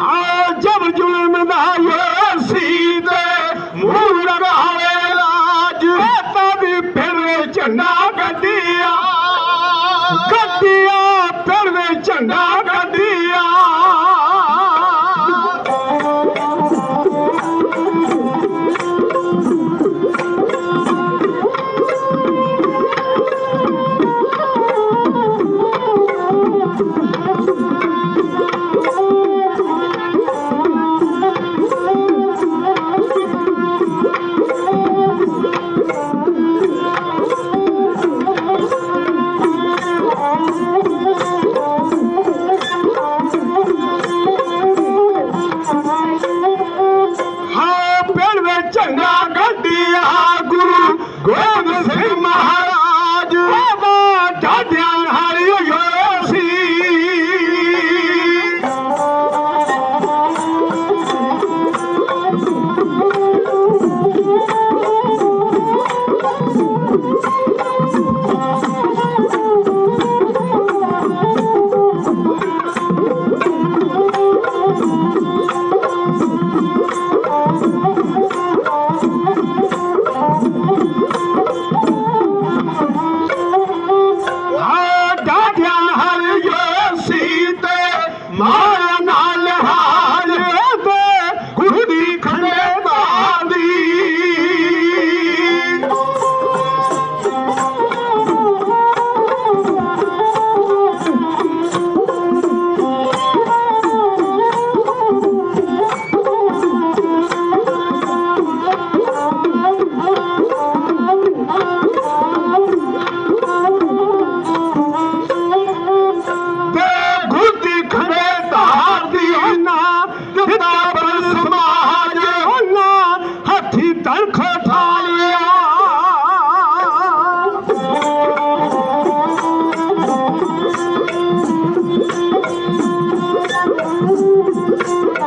Ah!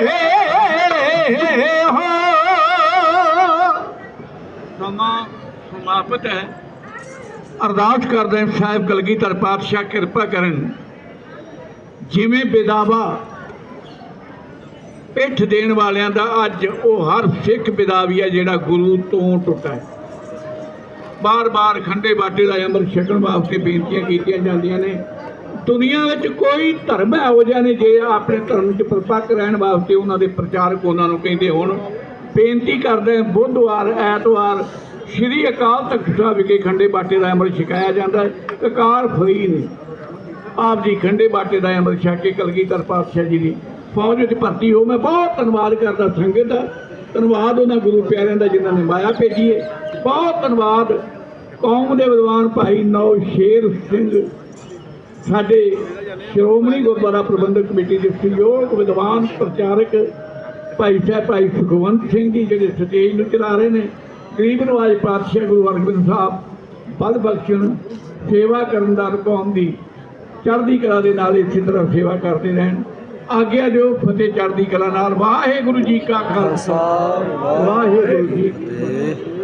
ਗਾਉਣਗੇ ਹੋ ਸਮਾਂ ਸਮਾਪਤ ਹੈ। ਅਰਦਾਸ ਕਰਦੇ ਹਾਂ ਸਾਹਿਬ ਕਲਗੀਧਰ ਪਾਤਸ਼ਾਹ ਕਿਰਪਾ ਕਰਨ। ਜਿਵੇਂ ਬਿਦਾਵਾ ਪਿੱਠ ਦੇਣ ਵਾਲਿਆਂ ਦਾ, ਅੱਜ ਉਹ ਹਰ ਸਿੱਖ ਬਿਦਾਵੀਆ ਜਿਹੜਾ ਗੁਰੂ ਤੋਂ ਟੁੱਟਾ ਹੈ। ਬਾਰ-ਬਾਰ ਖੰਡੇ ਬਾਟੇ ਦਾ ਅੰਮ੍ਰਿਤ ਛਕਣ ਵਾਸਤੇ ਬੇਨਤੀਆਂ ਕੀਤੀਆਂ ਜਾਂਦੀਆਂ ਨੇ। ਦੁਨੀਆ ਵਿੱਚ ਕੋਈ ਧਰਮ ਇਹੋ ਜਿਹਾ ਨਹੀਂ ਜੇ ਆਪਣੇ ਧਰਮ 'ਚ ਪਰਪੱਕ ਰਹਿਣ ਵਾਸਤੇ ਉਹਨਾਂ ਦੇ ਪ੍ਰਚਾਰਕ ਉਹਨਾਂ ਨੂੰ ਕਹਿੰਦੇ ਹੋਣ। ਬੇਨਤੀ ਕਰਦੇ ਬੁੱਧਵਾਰ, ਐਤਵਾਰ, ਸ਼੍ਰੀ ਅਕਾਲ ਤਖਤ ਸਾਹਿਬ ਵਿਖੇ ਖੰਡੇ ਬਾਟੇ ਦਾ ਅੰਮ੍ਰਿਤ ਛਕਾਇਆ ਜਾਂਦਾ ਹੈ। ਅਕਾਲ ਫਰੀ ਨੇ ਆਪ ਜੀ ਖੰਡੇ ਬਾਟੇ ਦਾ ਅੰਮ੍ਰਿਤ ਛਕ ਕੇ ਕਲਗੀਧਰ ਪਾਤਸ਼ਾਹ ਜੀ ਦੀ ਫੌਜ ਵਿੱਚ ਭਰਤੀ ਹੋ। ਮੈਂ ਬਹੁਤ ਧੰਨਵਾਦ ਕਰਦਾ ਸੰਗਤ ਦਾ। ਧੰਨਵਾਦ ਉਹਨਾਂ ਗੁਰੂ ਪਿਆਰਿਆਂ ਦਾ ਜਿਨ੍ਹਾਂ ਨੇ ਮਾਇਆ ਭੇਜੀ ਹੈ। ਬਹੁਤ ਧੰਨਵਾਦ ਕੌਮ ਦੇ ਵਿਦਵਾਨ ਭਾਈ ਨੌ ਸ਼ੇਰ ਸਿੰਘ ਸਾਡੇ ਸ਼੍ਰੋਮਣੀ ਗੁਰਦੁਆਰਾ ਪ੍ਰਬੰਧਕ ਕਮੇਟੀ ਦੇ ਸਹਿਯੋਗ ਵਿਦਵਾਨ ਪ੍ਰਚਾਰਕ ਭਾਈ ਸਾਹਿਬ ਭਾਈ ਸੁਖਵੰਤ ਸਿੰਘ ਜੀ ਜਿਹੜੇ ਸਟੇਜ ਨੂੰ ਚਲਾ ਰਹੇ ਨੇ ਗਰੀਬ ਨਵਾਜ ਪਾਤਸ਼ਾਹ ਗੁਰੂ ਅਰਜਨ ਸਾਹਿਬ ਬਲ ਬਖਸ਼ਣ ਸੇਵਾ ਕਰਨ ਦਾ ਕੌਮ ਦੀ ਚੜ੍ਹਦੀ ਕਲਾ ਦੇ ਨਾਲ ਇਸੇ ਤਰ੍ਹਾਂ ਸੇਵਾ ਕਰਦੇ ਰਹਿਣ। ਆਗਿਆ ਦਿਓ ਫਤਿਹ ਚੜ੍ਹਦੀ ਕਲਾ ਨਾਲ। ਵਾਹਿਗੁਰੂ ਜੀ ਕਾ ਖਾਲਸਾ। ਵਾਹਿਗੁਰੂ ਜੀ ਕੀ ਫਤਿਹ।